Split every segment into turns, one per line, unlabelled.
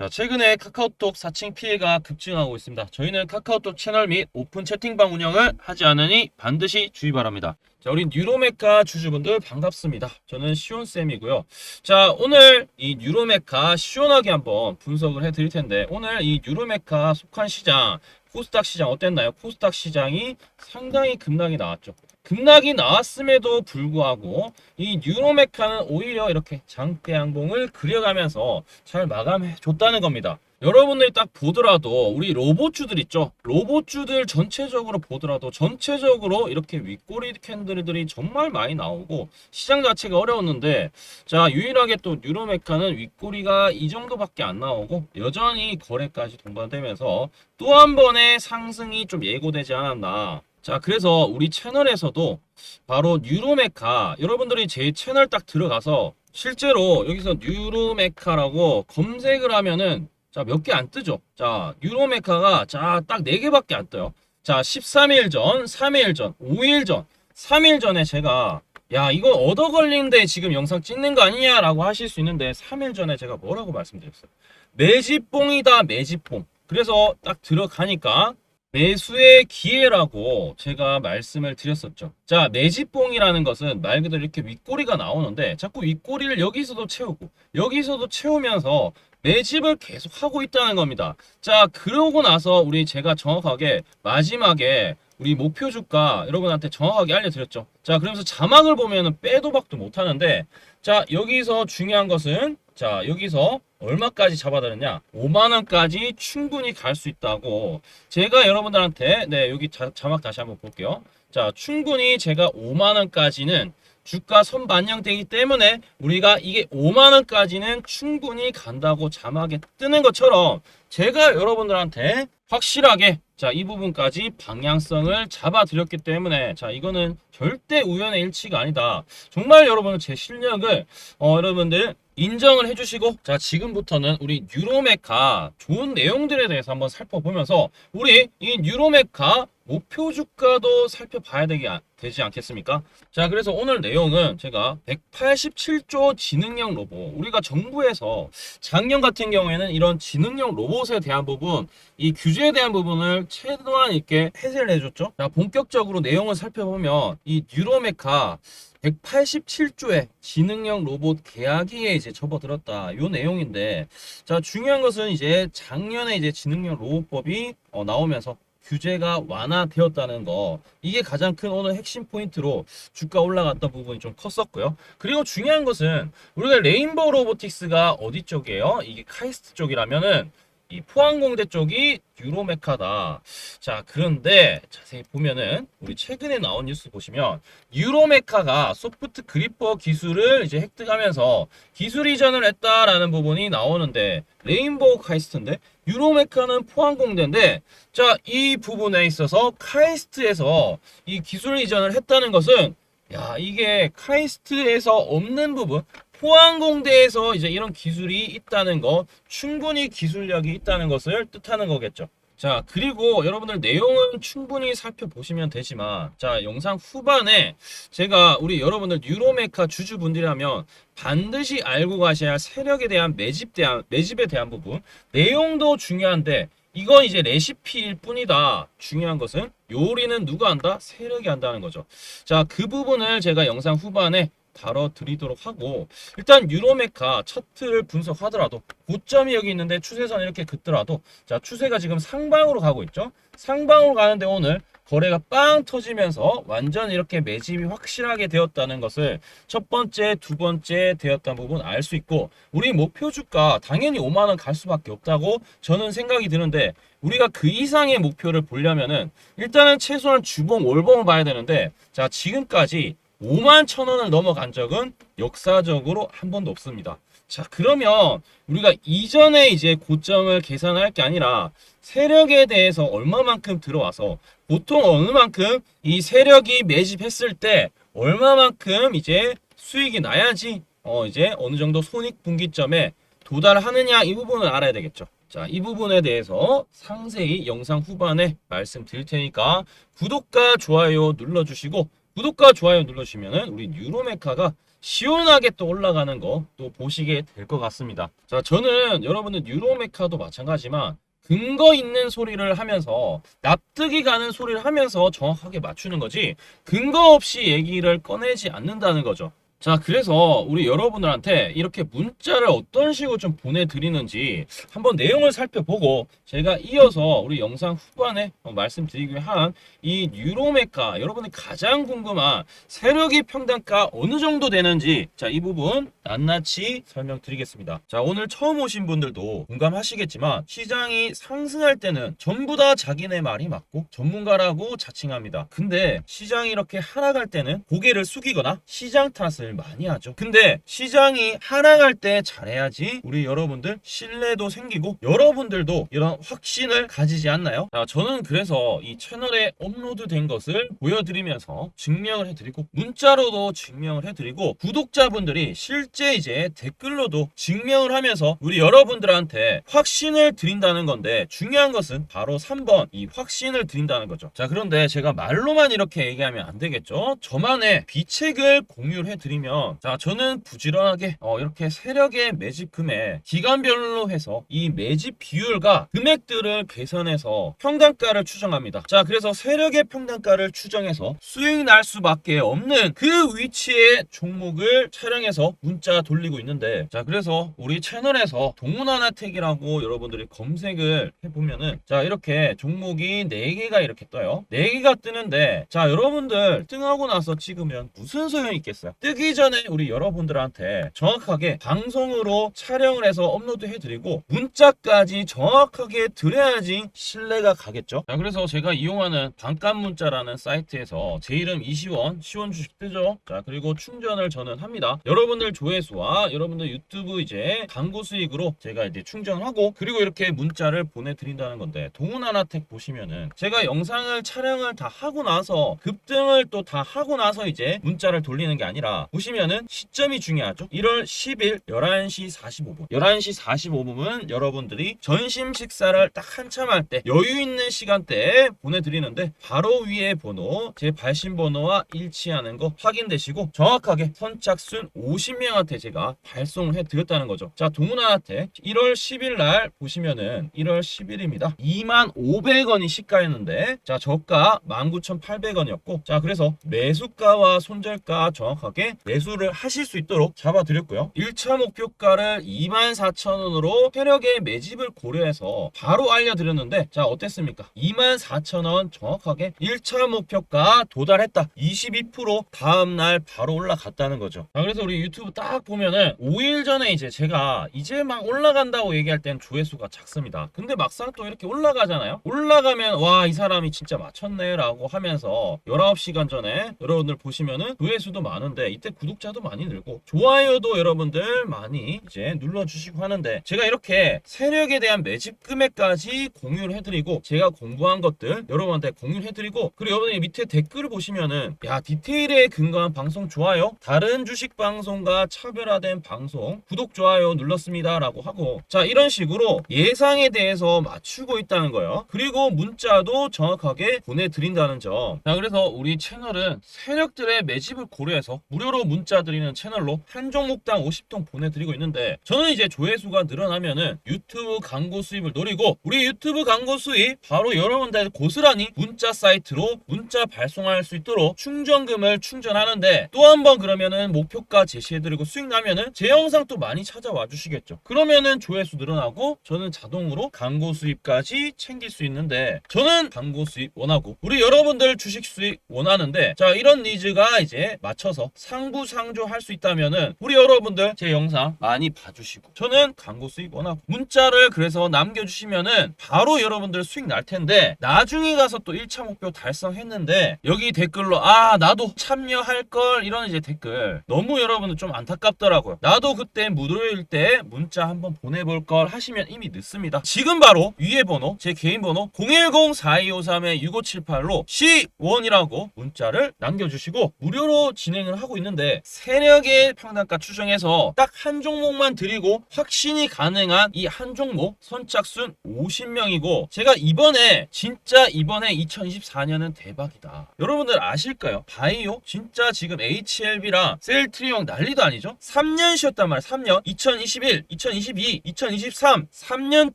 자, 최근에 카카오톡 사칭 피해가 급증하고 있습니다. 저희는 카카오톡 채널 및 오픈 채팅방 운영을 하지 않으니 반드시 주의 바랍니다. 자, 우리 뉴로메카 주주분들 반갑습니다. 저는 시온쌤이고요. 자, 오늘 이 뉴로메카 시원하게 한번 분석을 해 드릴 텐데, 오늘 이 뉴로메카 속한 시장, 코스닥 시장 어땠나요? 코스닥 시장이 상당히 급락이 나왔죠. 급락이 나왔음에도 불구하고 이 뉴로메카는 오히려 이렇게 장대 양봉을 그려가면서 잘 마감해 줬다는 겁니다. 여러분들이 딱 보더라도 우리 로봇주들 있죠? 로봇주들 전체적으로 보더라도 전체적으로 이렇게 윗꼬리 캔들들이 정말 많이 나오고 시장 자체가 어려웠는데 자 유일하게 또 뉴로메카는 윗꼬리가 이 정도밖에 안 나오고 여전히 거래까지 동반되면서 또 한 번의 상승이 좀 예고되지 않았나 자, 그래서 우리 채널에서도 바로 뉴로메카 여러분들이 제 채널 딱 들어가서 실제로 여기서 뉴로메카라고 검색을 하면은 자, 몇 개 안 뜨죠? 자, 뉴로메카가 자, 딱 4개밖에 안 떠요. 자, 13일 전, 3일 전, 5일 전, 3일 전에 제가 야, 이거 얻어 걸린데 지금 영상 찍는 거 아니냐 라고 하실 수 있는데 3일 전에 제가 뭐라고 말씀드렸어요? 매집봉이다, 매집봉. 그래서 딱 들어가니까 매수의 기회라고 제가 말씀을 드렸었죠. 자, 매집봉이라는 것은 말 그대로 이렇게 윗꼬리가 나오는데 자꾸 윗꼬리를 여기서도 채우고 여기서도 채우면서 매집을 계속 하고 있다는 겁니다. 자, 그러고 나서 우리 제가 정확하게 마지막에 우리 목표 주가 여러분한테 정확하게 알려드렸죠. 자, 그러면서 자막을 보면은 빼도 박도 못 하는데 자, 여기서 중요한 것은 자, 여기서 얼마까지 잡아드렸냐? 5만 원까지 충분히 갈 수 있다고 제가 여러분들한테 네, 여기 자, 자막 다시 한번 볼게요. 자, 충분히 제가 5만 원까지는 주가 선 반영되기 때문에 우리가 이게 5만 원까지는 충분히 간다고 자막에 뜨는 것처럼 제가 여러분들한테 확실하게 자, 이 부분까지 방향성을 잡아 드렸기 때문에 자, 이거는 절대 우연의 일치가 아니다. 정말 여러분은 제 실력을 어, 여러분들 인정을 해주시고 자 지금부터는 우리 뉴로메카 좋은 내용들에 대해서 한번 살펴보면서 우리 이 뉴로메카 목표 주가도 살펴봐야 되기, 되지 않겠습니까? 자 그래서 오늘 내용은 제가 187조 지능형 로봇 우리가 정부에서 작년 같은 경우에는 이런 지능형 로봇에 대한 부분 이 규제에 대한 부분을 최대한 있게 해제를 해줬죠 자 본격적으로 내용을 살펴보면 이 뉴로메카 187조의 지능형 로봇 계약위에 이제 접어들었다. 요 내용인데, 자, 중요한 것은 이제 작년에 이제 지능형 로봇법이 어, 나오면서 규제가 완화되었다는 거. 이게 가장 큰 오늘 핵심 포인트로 주가 올라갔던 부분이 좀 컸었고요. 그리고 중요한 것은 우리가 레인보우 로보틱스가 어디 쪽이에요? 이게 카이스트 쪽이라면은 이 포항공대 쪽이 유로메카다. 자, 그런데 자세히 보면은 우리 최근에 나온 뉴스 보시면 유로메카가 소프트 그리퍼 기술을 이제 획득하면서 기술 이전을 했다라는 부분이 나오는데 레인보우 카이스트인데 유로메카는 포항공대인데 자, 이 부분에 있어서 카이스트에서 이 기술 이전을 했다는 것은 야, 이게 카이스트에서 없는 부분 포항공대에서 이제 이런 기술이 있다는 거, 충분히 기술력이 있다는 것을 뜻하는 거겠죠. 자, 그리고 여러분들 내용은 충분히 살펴보시면 되지만, 자, 영상 후반에 제가 우리 여러분들 뉴로메카 주주분들이라면 반드시 알고 가셔야 할 세력에 대한 매집 대한, 매집에 대한 부분, 내용도 중요한데, 이건 이제 레시피일 뿐이다. 중요한 것은 요리는 누가 한다? 세력이 한다는 거죠. 자, 그 부분을 제가 영상 후반에 다뤄드리도록 하고 일단 유로메카 차트를 분석하더라도 고점이 여기 있는데 추세선 이렇게 긋더라도 자 추세가 지금 상방으로 가고 있죠? 상방으로 가는데 오늘 거래가 빵 터지면서 완전 이렇게 매집이 확실하게 되었다는 것을 첫 번째, 두 번째 되었다는 부분 알 수 있고 우리 목표 주가 당연히 5만 원 갈 수밖에 없다고 저는 생각이 드는데 우리가 그 이상의 목표를 보려면은 일단은 최소한 주봉, 월봉을 봐야 되는데 자 지금까지 5만 천 원을 넘어간 적은 역사적으로 한 번도 없습니다. 자, 그러면 우리가 이전에 이제 고점을 계산할 게 아니라 세력에 대해서 얼마만큼 들어와서 보통 어느 만큼 이 세력이 매집했을 때 얼마만큼 이제 수익이 나야지 어 이제 어느 정도 손익 분기점에 도달하느냐 이 부분을 알아야 되겠죠. 자, 이 부분에 대해서 상세히 영상 후반에 말씀드릴 테니까 구독과 좋아요 눌러주시고 구독과 좋아요 눌러주시면은 우리 뉴로메카가 시원하게 또 올라가는 거 또 보시게 될 것 같습니다. 자, 저는 여러분들 뉴로메카도 마찬가지지만 근거 있는 소리를 하면서 납득이 가는 소리를 하면서 정확하게 맞추는 거지 근거 없이 얘기를 꺼내지 않는다는 거죠. 자, 그래서 우리 여러분들한테 이렇게 문자를 어떤 식으로 좀 보내드리는지 한번 내용을 살펴보고 제가 이어서 우리 영상 후반에 어, 말씀드리기 위한 이 뉴로메카 여러분이 가장 궁금한 세력이 평단가 어느 정도 되는지 자, 이 부분 낱낱이 설명드리겠습니다. 자, 오늘 처음 오신 분들도 공감하시겠지만 시장이 상승할 때는 전부 다 자기네 말이 맞고 전문가라고 자칭합니다. 근데 시장이 이렇게 하락할 때는 고개를 숙이거나 시장 탓을 많이 하죠. 근데 시장이 하락할 때 잘해야지 우리 여러분들 신뢰도 생기고 여러분들도 이런 확신을 가지지 않나요? 자, 저는 그래서 이 채널에 업로드된 것을 보여드리면서 증명을 해드리고 문자로도 증명을 해드리고 구독자분들이 실제 이제 댓글로도 증명을 하면서 우리 여러분들한테 확신을 드린다는 건데 중요한 것은 바로 3번 이 확신을 드린다는 거죠. 자 그런데 제가 말로만 이렇게 얘기하면 안 되겠죠. 저만의 비책을 공유를 해드리면 자 저는 부지런하게 어, 이렇게 세력의 매집 금액 기간별로 해서 이 매집 비율과 금액들을 계산해서 평단가를 추정합니다. 자 그래서 세력의 평단가를 추정해서 수익 날 수밖에 없는 그 위치의 종목을 촬영해서 문자 돌리고 있는데 자 그래서 우리 채널에서 동문하나택이라고 여러분들이 검색을 해보면은 자 이렇게 종목이 4개가 이렇게 떠요 4개가 뜨는데 자 여러분들 등하고 나서 찍으면 무슨 소용이 있겠어요 뜨기 전에 우리 여러분들한테 정확하게 방송으로 촬영을 해서 업로드 해드리고 문자까지 정확하게 드려야지 신뢰가 가겠죠? 자 그래서 제가 이용하는 반값 문자라는 사이트에서 제 이름 이시원 시원 주식 뜨죠? 자 그리고 충전을 저는 합니다. 여러분들 조회수와 여러분들 유튜브 이제 광고 수익으로 제가 이제 충전하고 그리고 이렇게 문자를 보내드린다는 건데 동훈하나텍 보시면은 제가 영상을 촬영을 다 하고 나서 급등을 또 다 하고 나서 이제 문자를 돌리는 게 아니라 보시면은 시점이 중요하죠. 1월 10일 11시 45분. 11시 45분은 여러분들이 전심 식사를 딱 한참 할 때 여유 있는 시간대에 보내드리는데 바로 위에 번호 제 발신 번호와 일치하는 거 확인되시고 정확하게 선착순 50명한테 제가 발송을 해드렸다는 거죠. 자 동훈아한테 1월 10일 날 보시면은 1월 10일입니다. 25,500원이 시가였는데 자 저가 19,800원이었고 자 그래서 매수가와 손절가 정확하게 매수를 하실 수 있도록 잡아드렸고요. 1차 목표가를 24,000원으로 세력의 매집을 고려해서 바로 알려드렸는데 자 어땠습니까? 24,000원 정확하게 1차 목표가 도달했다. 22% 다음날 바로 올라갔다는 거죠. 자 그래서 우리 유튜브 딱 보면은 5일 전에 이제 제가 이제 막 올라간다고 얘기할 땐 조회수가 작습니다. 근데 막상 또 이렇게 올라가잖아요? 올라가면 와 이 사람이 진짜 맞췄네 라고 하면서 19시간 전에 여러분들 보시면은 조회수도 많은데 이때 구독자도 많이 늘고 좋아요도 여러분들 많이 이제 눌러주시고 하는데 제가 이렇게 세력에 대한 매집 금액까지 공유를 해드리고 제가 공부한 것들 여러분한테 공유를 해드리고 그리고 여러분이 밑에 댓글을 보시면은 야 디테일에 근거한 방송 좋아요? 다른 주식 방송과 차별화된 방송 구독 좋아요 눌렀습니다 라고 하고 자 이런 식으로 예상에 대해서 맞추고 있다는 거예요. 그리고 문자도 정확하게 보내드린다는 점자 그래서 우리 채널은 세력들의 매집을 고려해서 무료로 문자 드리는 채널로 한 종목당 50통 보내드리고 있는데 저는 이제 조회수가 늘어나면은 유튜브 광고 수입을 노리고 우리 유튜브 광고 수입 바로 여러분들 고스란히 문자 사이트로 문자 발송할 수 있도록 충전금을 충전하는데 또 한 번 그러면은 목표가 제시해드리고 수익 나면은 제 영상 또 많이 찾아와 주시겠죠. 그러면은 조회수 늘어나고 저는 자동으로 광고 수입까지 챙길 수 있는데 저는 광고 수입 원하고 우리 여러분들 주식 수익 원하는데 자 이런 니즈가 이제 맞춰서 상 부상조 할 수 있다면은 우리 여러분들 제 영상 많이 봐주시고 저는 광고 수익 원하고 문자를 그래서 남겨주시면은 바로 여러분들 수익 날 텐데 나중에 가서 또 1차 목표 달성했는데 여기 댓글로 아 나도 참여할 걸 이런 이제 댓글 너무 여러분들 좀 안타깝더라고요. 나도 그때 무료일 때 문자 한번 보내볼 걸 하시면 이미 늦습니다. 지금 바로 위에 번호 제 개인 번호 010-4253-6578로 시원이라고 문자를 남겨주시고 무료로 진행을 하고 있는데 하는데 세력의 평단가 추정해서 딱 한 종목만 드리고 확신이 가능한 이 한 종목 선착순 50명이고 제가 이번에 진짜 이번에 2024년은 대박이다. 여러분들 아실까요? 바이오 진짜 지금 HLB랑 셀트리온 난리도 아니죠? 3년 쉬었단 말이야. 3년. 2021, 2022, 2023 3년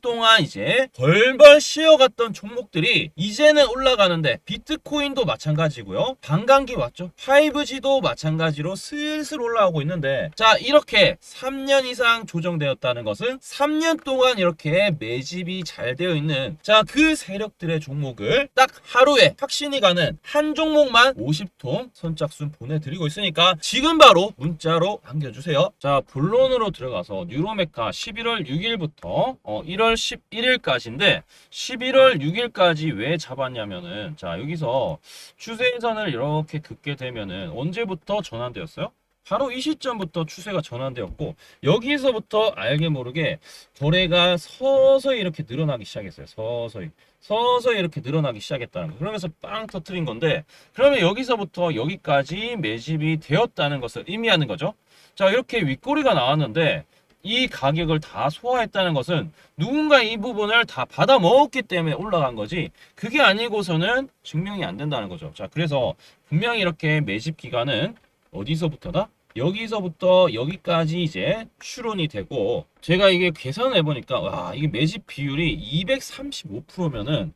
동안 이제 벌벌 쉬어갔던 종목들이 이제는 올라가는데 비트코인도 마찬가지고요. 반감기 왔죠. 5G도 마찬가지로 슬슬 올라가고 있는데 자 이렇게 3년 이상 조정되었다는 것은 3년 동안 이렇게 매집이 잘 되어 있는 자 그 세력들의 종목을 딱 하루에 확신이 가는 한 종목만 50통 선착순 보내드리고 있으니까 지금 바로 문자로 남겨주세요. 자 본론으로 들어가서 뉴로메카 11월 6일부터 어, 1월 11일까지인데 11월 6일까지 왜 잡았냐면은 자 여기서 추세선을 이렇게 긋게 되면은 언제부터 전환되었 어요? 바로 이 시점부터 추세가 전환되었고 여기서부터 알게 모르게 거래가 서서히 이렇게 늘어나기 시작했어요. 서서히 서서히 이렇게 늘어나기 시작했다는 거. 그러면서 빵 터트린 건데 그러면 여기서부터 여기까지 매집이 되었다는 것을 의미하는 거죠. 자 이렇게 윗꼬리가 나왔는데 이 가격을 다 소화했다는 것은 누군가 이 부분을 다 받아 먹었기 때문에 올라간 거지 그게 아니고서는 증명이 안 된다는 거죠. 자 그래서 분명히 이렇게 매집 기간은 어디서부터다? 여기서부터 여기까지 이제 추론이 되고 제가 이게 계산을 해보니까 와 이게 매집 비율이 235%면은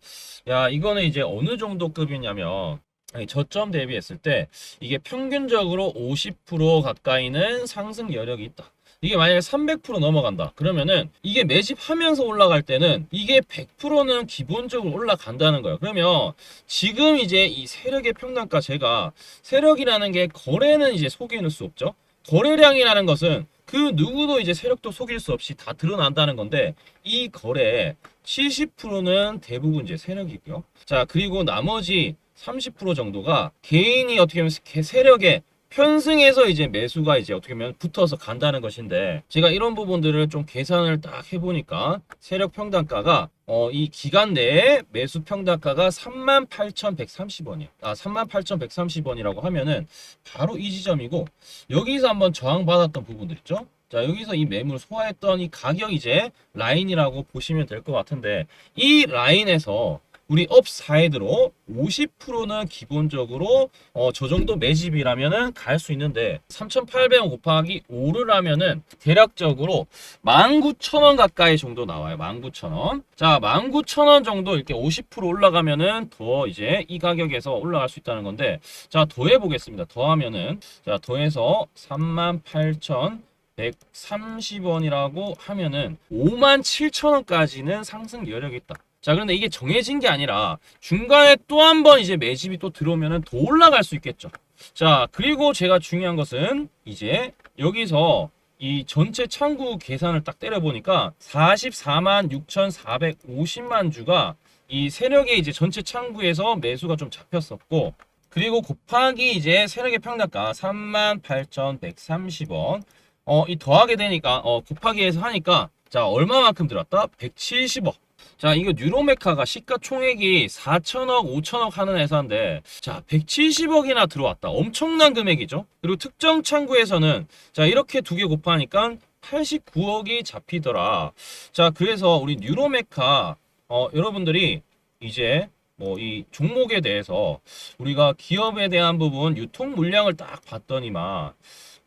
야 이거는 이제 어느 정도 급이냐면 저점 대비했을 때 이게 평균적으로 50% 가까이는 상승 여력이 있다. 이게 만약에 300% 넘어간다. 그러면은 이게 매집하면서 올라갈 때는 이게 100%는 기본적으로 올라간다는 거예요. 그러면 지금 이제 이 세력의 평단가 제가 세력이라는 게 거래는 이제 속이는 수 없죠. 거래량이라는 것은 그 누구도 이제 세력도 속일 수 없이 다 드러난다는 건데 이 거래 70%는 대부분 이제 세력이고요. 자 그리고 나머지 30% 정도가 개인이 어떻게 보면 세- 세력의 편승해서 이제 매수가 이제 어떻게 보면 붙어서 간다는 것인데 제가 이런 부분들을 좀 계산을 딱 해보니까 세력 평단가가 어, 이 기간 내에 매수 평단가가 38,130원이에요. 아, 38,130원이라고 하면은 바로 이 지점이고 여기서 한번 저항받았던 부분들 있죠? 자, 여기서 이 매물 소화했던 이 가격 이제 라인이라고 보시면 될 것 같은데 이 라인에서 우리 업사이드로 50%는 기본적으로 어, 저 정도 매집이라면은 갈 수 있는데 3,800원 곱하기 5를 하면은 대략적으로 19,000원 가까이 정도 나와요. 19,000원. 자, 19,000원 정도 이렇게 50% 올라가면은 더 이제 이 가격에서 올라갈 수 있다는 건데 자, 더해 보겠습니다. 더하면은 자, 더해서 38,000 130원이라고 하면은 57,000원까지는 상승 여력이 있다. 자, 그런데 이게 정해진 게 아니라 중간에 또 한 번 이제 매집이 또 들어오면은 더 올라갈 수 있겠죠. 자, 그리고 제가 중요한 것은 이제 여기서 이 전체 창구 계산을 딱 때려보니까 44만 6,450만 주가 이 세력의 이제 전체 창구에서 매수가 좀 잡혔었고 그리고 곱하기 이제 세력의 평단가 38,130원 어, 이 더하게 되니까 어, 곱하기 해서 하니까 자 얼마만큼 들었다? 170억 자 이거 뉴로메카가 시가총액이 4천억 5천억 하는 회사인데 자 170억이나 들어왔다. 엄청난 금액이죠? 그리고 특정 창구에서는 자 이렇게 두 개 곱하니까 89억이 잡히더라. 자 그래서 우리 뉴로메카 어, 여러분들이 이제 뭐 이 종목에 대해서 우리가 기업에 대한 부분 유통 물량을 딱 봤더니만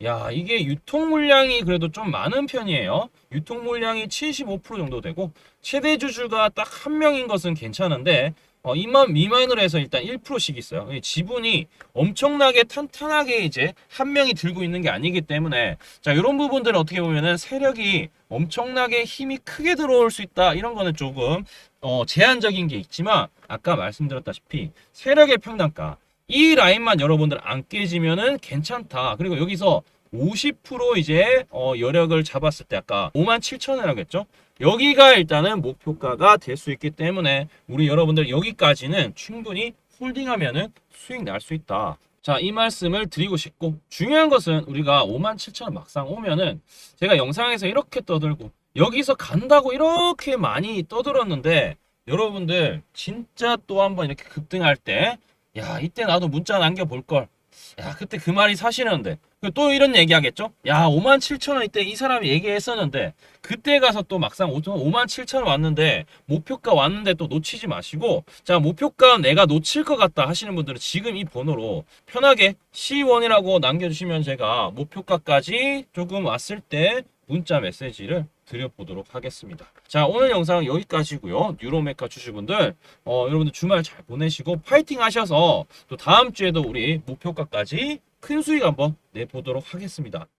야, 이게 유통 물량이 그래도 좀 많은 편이에요. 유통 물량이 75% 정도 되고 최대 주주가 딱 한 명인 것은 괜찮은데 어, 이만 미만으로 해서 일단 1%씩 있어요. 이 지분이 엄청나게 탄탄하게 이제 한 명이 들고 있는 게 아니기 때문에 자, 이런 부분들은 어떻게 보면은 세력이 엄청나게 힘이 크게 들어올 수 있다. 이런 거는 조금 어, 제한적인 게 있지만 아까 말씀드렸다시피 세력의 평단가 이 라인만 여러분들 안 깨지면은 괜찮다. 그리고 여기서 50% 이제 어, 여력을 잡았을 때 아까 5만 7천이라고 했죠. 여기가 일단은 목표가가 될 수 있기 때문에 우리 여러분들 여기까지는 충분히 홀딩하면은 수익 날 수 있다. 자, 이 말씀을 드리고 싶고 중요한 것은 우리가 5만 7천 원 막상 오면은 제가 영상에서 이렇게 떠들고 여기서 간다고 이렇게 많이 떠들었는데 여러분들 진짜 또 한번 이렇게 급등할 때 야, 이때 나도 문자 남겨볼 걸. 야, 그때 그 말이 사실인데. 그또 이런 얘기 하겠죠? 야, 5만 7천 원 이때 이 사람이 얘기했었는데, 그때 가서 또 막상 5만 7천 원 왔는데, 목표가 왔는데 또 놓치지 마시고, 자, 목표가 내가 놓칠 것 같다 하시는 분들은 지금 이 번호로 편하게 C1이라고 남겨주시면 제가 목표가까지 조금 왔을 때 문자 메시지를 드려보도록 하겠습니다. 자, 오늘 영상 여기까지고요 뉴로메카 주주분들, 어, 여러분들 주말 잘 보내시고 파이팅 하셔서 또 다음 주에도 우리 목표가까지 큰 수익 한번 내보도록 하겠습니다.